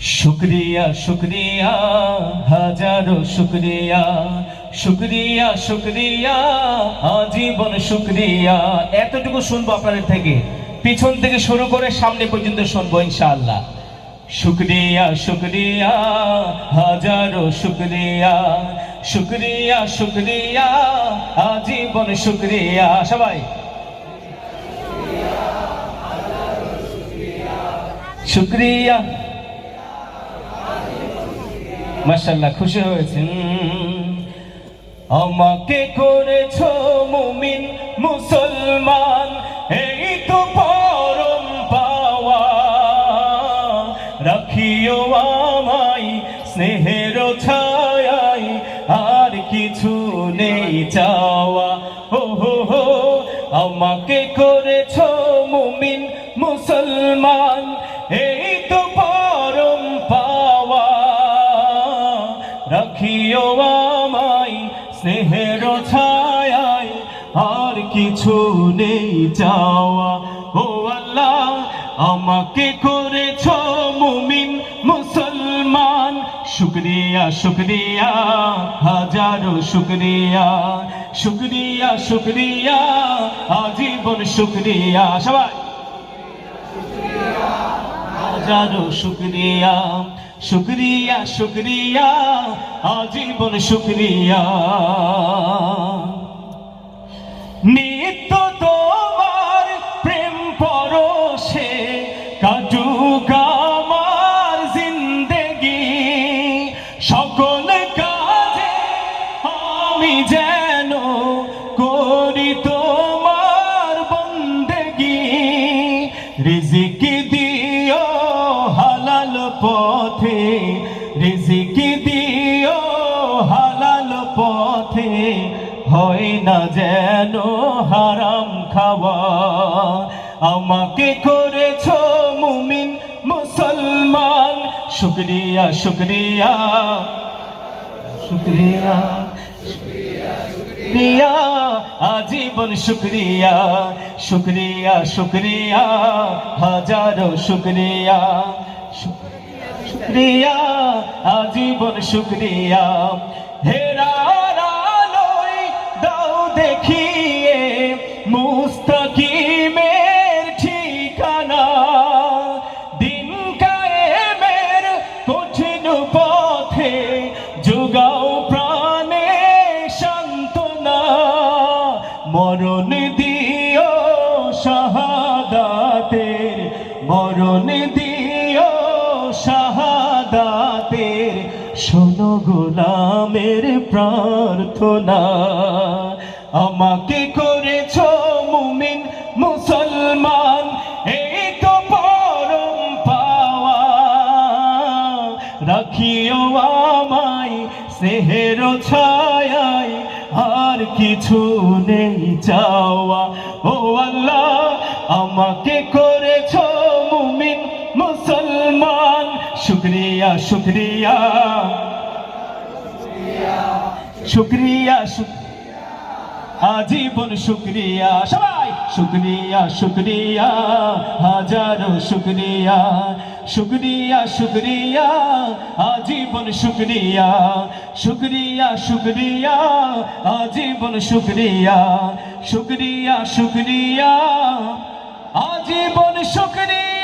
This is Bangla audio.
শুক্রিয়া শুক্রিয়া, হাজারো শুক্রিয়া শুক্রিয়া শুক্রিয়া, আজীবন শুক্রিয়া। এতটুকু শুনব আপনাদের থেকে। পিছন থেকে শুরু করে সামনে পর্যন্ত শুনব ইনশাআল্লাহ। শুক্রিয়া শুক্রিয়া, হাজারো শুক্রিয়া শুক্রিয়া শুক্রিয়া, আজীবন শুক্রিয়া। সবাই। শুক্রিয়া। মাশাল্লাহ খুশি হয়েছে আমাকে করেছ মুমিন, মুসলমান, এই তো পরম পাওয়া। রাখিও আমায় স্নেহের ছায় আর কিছু নেই চাওয়া। ও হো হো, আমাকে করেছ মুমিন, মুসলমান রাখিও আমায়, স্নেহের ছায় আর কিছু নেই চাওয়া। ও আল্লাহ, আমাকে করেছ মুমিন, মুসলমান। শুক্রিয়া শুক্রিয়া, হাজারো শুক্রিয়া। শুক্রিয়া শুক্রিয়া, আজীবন শুক্রিয়া। সবাই। হাজারো শুক্রিয়া। শুক্রিয়া শুক্রিয়া, আজীবন শুক্রিয়া। নিত্য তোমার প্রেম পরশে কাটুক আমার জিন্দেগি। সকল কাজে আমি যেন করি তোমার বন্দেগি। রিজিক রিজিক দিও, হালাল পথে হয় না যেন হারাম খাওয়া। আমাকে করেছ মুমিন মুসলমান, শুক্রিয়া শুক্রিয়া। শুক্রিয়া শুক্রিয়া। আজীবন শুক্রিয়া শুক্রিয়া শুক্রিয়া। হাজারো শুক্রিয়া শুক্রিয়া। আজীবন শুক্রিয়া। হেরার আলোয় দাও দেখিয়ে মুস্তাকিমের ঠিকানা। দিন কায়েমের কঠিন পথে যোগাও প্রাণে সান্ত্বনা। মরণ দিও শাহাদাতের, মরণ দিও শোনো গোলামের প্রার্থনা। আমাকে করেছ মুমিন, মুসলমান, এই তো পরম পাওয়া। রাখিও আমায় স্নেহের ছায় আর কিছু নেই চাওয়া। ও আল্লাহ, আমাকে শুক্রিয়া। শুক্রিয়া আজীবন শুক্রিয়া। সবাই, শুক্রিয়া শুক্রিয়া। হাজারো শুক্রিয়া। শুক্রিয়া শুক্রিয়া। আজীবন শুক্রিয়া। শুক্রিয়া শুক্রিয়া। আজীবন শুক্রিয়া। শুক্রিয়া শুক্রিয়া। আজীবন শুক্রিয়া।